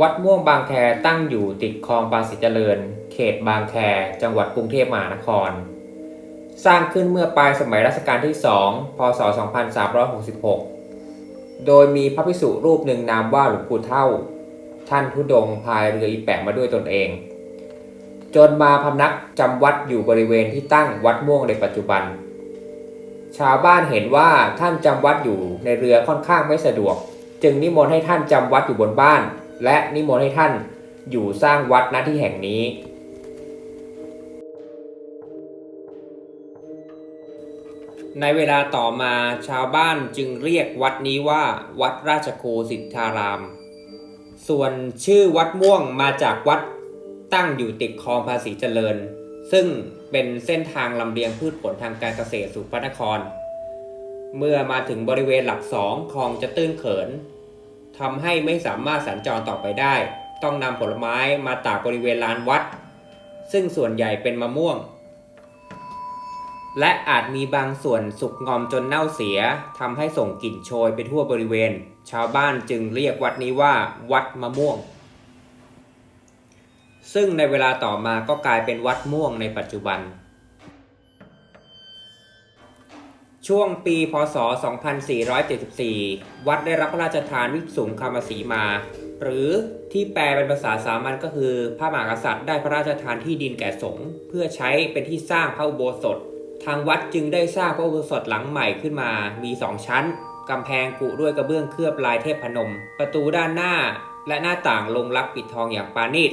วัดม่วงบางแคตั้งอยู่ติดคลองภาษีเจริญ เขตบางแค จังหวัดกรุงเทพมหานคร สร้างขึ้นเมื่อปลายสมัยรัชกาลที่ 2 พศ 2366 โดยมีพระภิกษุรูปหนึ่งนามว่าหลวงปู่เท่า ท่านทุดงพายเรืออีแปะมาด้วยตนเอง จนมาพำนักจำวัดอยู่บริเวณที่ตั้งวัดม่วงในปัจจุบัน ชาวบ้านเห็นว่าท่านจำวัดอยู่ในเรือค่อนข้างไม่สะดวก จึงนิมนต์ให้ท่านจำวัดอยู่บนบ้าน และนิมนต์ให้ท่านอยู่สร้างวัดณที่แห่งนี้ ในเวลาต่อมาชาวบ้านจึงเรียกวัดนี้ว่าวัดราชโคสิทธาราม ส่วนชื่อวัดม่วงมาจากวัดตั้งอยู่ติดคลองภาษีเจริญ ซึ่งเป็นเส้นทางลำเลียงพืชผลทางการเกษตรสู่พระนคร เมื่อมาถึงบริเวณหลักสองคลองจะตื้นเขิน ทำให้ไม่สามารถสัญจรต่อไปได้ ต้องนำผลไม้มาตากบริเวณลานวัด ซึ่งส่วนใหญ่เป็นมะม่วง และอาจมีบางส่วนสุกงอมจนเน่าเสียทำให้ส่งกลิ่นโชยไปทั่วบริเวณ ชาวบ้านจึงเรียกวัดนี้ว่า วัดมะม่วง ซึ่งในเวลาต่อมาก็กลายเป็นวัดม่วงในปัจจุบัน ช่วงปีพศ 2474 วัดได้รับพระราชทานวิสุงคามสีมา หรือที่แปลเป็นภาษาสามัญก็คือ พระมหากษัตริย์ได้พระราชทานที่ดินแก่สงฆ์เพื่อใช้เป็นที่สร้างพระอุโบสถ ทางวัดจึงได้สร้างพระอุโบสถหลังใหม่ขึ้นมา มีสองชั้น กำแพงกุด้วยกระเบื้องเคลือบลายเทพพนม ประตูด้านหน้า และหน้าต่างลงรักปิดทองอย่างปาณีต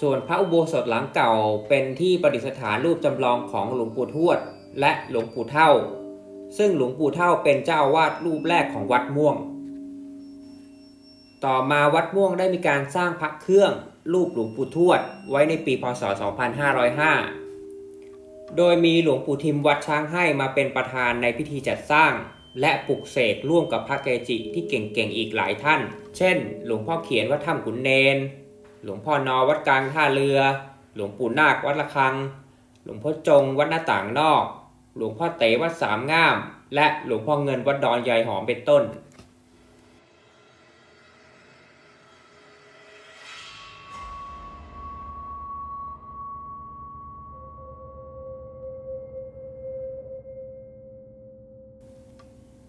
ส่วนพระอุโบสถหลังเก่าเป็นที่ประดิษฐานรูปจำลองของหลวงปู่ทวด และหลวงปู่เท่า ซึ่งหลวงปู่เท่าเป็นเจ้าอาวาดรูปแรกของวัดม่วง ต่อมาวัดม่วงได้มีการสร้างพระเครื่อง รูปหลวงปู่ทวด ไว้ในปีพศ 2505 โดยมีหลวงปู่ทิมวัดช้างให้มาเป็นประธานในพิธีจัดสร้าง และปลุกเสกร่วมกับพระเกจิที่เก่งๆอีกหลายท่าน เช่น หลวงพ่อเขียนวัดถ้ำขุนเนน หลวงพ่อนอวัดกลางท่าเรือ หลวงปู่นาควัดละคัง หลวงพ่อจงวัดหน้าต่างนอก หลวงพ่อเต๋วัดสามงาม และหลวงพ่อเงินวัดดอนยายหอมเป็นต้น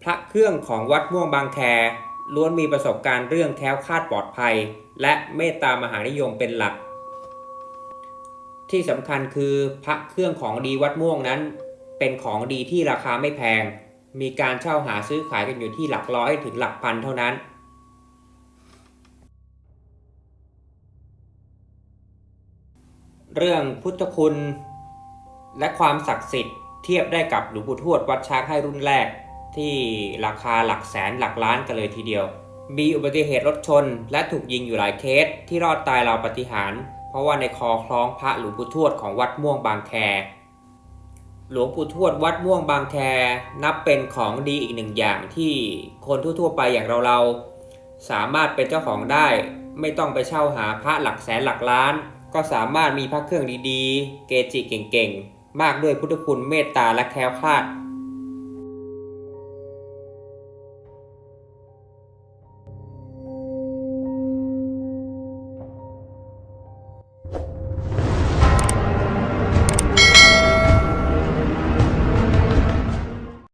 พระเครื่องของวัดม่วงบางแคล้วนมีประสบการณ์เรื่องแคล้วคลาดปลอดภัย และเมตตามหานิยมเป็นหลัก ที่สำคัญคือพระเครื่องของดีวัดม่วงนั้น เป็นของดีที่ราคาไม่แพง มีการเช่าหาซื้อขายกันอยู่ที่หลักร้อยถึงหลักพันเท่านั้น เรื่องพุทธคุณ และความศักดิ์สิทธิ์เทียบได้กับหลวงปู่ทวดวัดช้างให้รุ่นแรก ที่ราคาหลักแสนหลักล้านกันเลยทีเดียว มีอุบัติเหตุรถชน และถูกยิงอยู่หลายเคสที่รอดตายราวปาฏิหารย์เพราะว่าในคอคล้องพระหลวงปู่ทวดของวัดม่วงบางแค หลวงปู่ทวดวัดม่วงบางแคนับเป็นของดีอีกหนึ่งอย่างที่คนทั่วๆไปอย่างเราเราสามารถเป็นเจ้าของได้ ไม่ต้องไปเช่าหาพระหลักแสนหลักล้าน ก็สามารถมีพระเครื่องดีๆ เกจิเก่งๆ มากด้วยพุทธคุณเมตตาและแคล้วคลาด